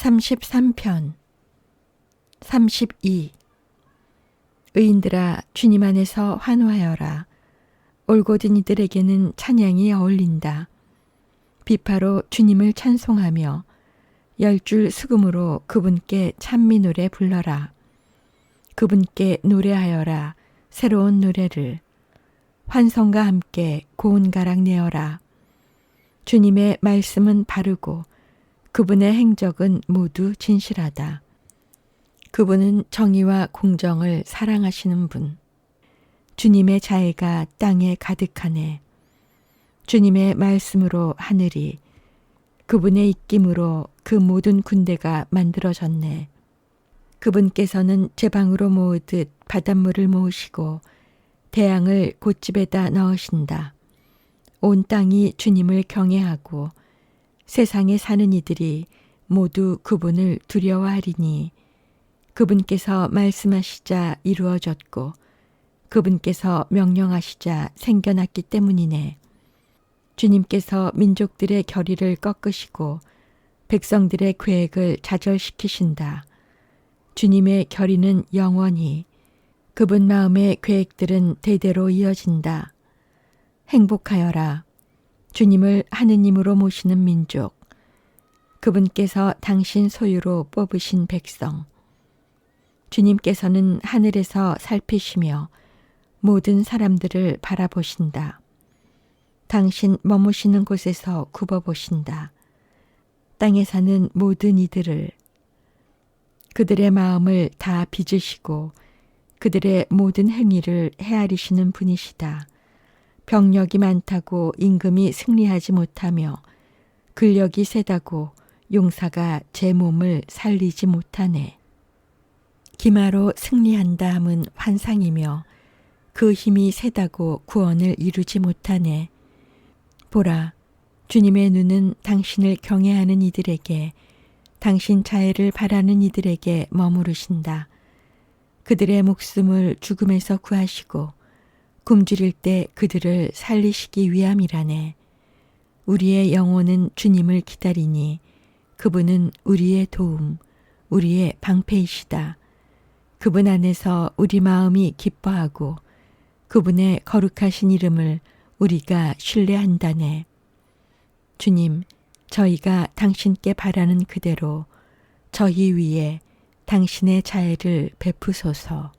33편 32 의인들아 주님 안에서 환호하여라. 올곧은 이들에게는 찬양이 어울린다. 비파로 주님을 찬송하며 열줄 수금으로 그분께 찬미 노래 불러라. 그분께 노래하여라 새로운 노래를. 환성과 함께 고운 가락 내어라. 주님의 말씀은 바르고 그분의 행적은 모두 진실하다. 그분은 정의와 공정을 사랑하시는 분. 주님의 자애가 땅에 가득하네. 주님의 말씀으로 하늘이 그분의 입김으로 그 모든 군대가 만들어졌네. 그분께서는 제 방으로 모으듯 바닷물을 모으시고 대양을 곧집에다 넣으신다. 온 땅이 주님을 경외하고 세상에 사는 이들이 모두 그분을 두려워하리니 그분께서 말씀하시자 이루어졌고 그분께서 명령하시자 생겨났기 때문이네. 주님께서 민족들의 결의를 꺾으시고 백성들의 계획을 좌절시키신다. 주님의 결의는 영원히 그분 마음의 계획들은 대대로 이어진다. 행복하여라. 주님을 하느님으로 모시는 민족, 그분께서 당신 소유로 뽑으신 백성, 주님께서는 하늘에서 살피시며 모든 사람들을 바라보신다. 당신 머무시는 곳에서 굽어보신다. 땅에 사는 모든 이들을 그들의 마음을 다 빚으시고 그들의 모든 행위를 헤아리시는 분이시다. 병력이 많다고 임금이 승리하지 못하며 근력이 세다고 용사가 제 몸을 살리지 못하네. 기마로 승리한다 함은 환상이며 그 힘이 세다고 구원을 이루지 못하네. 보라, 주님의 눈은 당신을 경외하는 이들에게, 당신 자애를 바라는 이들에게 머무르신다. 그들의 목숨을 죽음에서 구하시고 굶주릴 때 그들을 살리시기 위함이라네. 우리의 영혼은 주님을 기다리니 그분은 우리의 도움, 우리의 방패이시다. 그분 안에서 우리 마음이 기뻐하고 그분의 거룩하신 이름을 우리가 신뢰한다네. 주님, 저희가 당신께 바라는 그대로 저희 위에 당신의 자애를 베푸소서.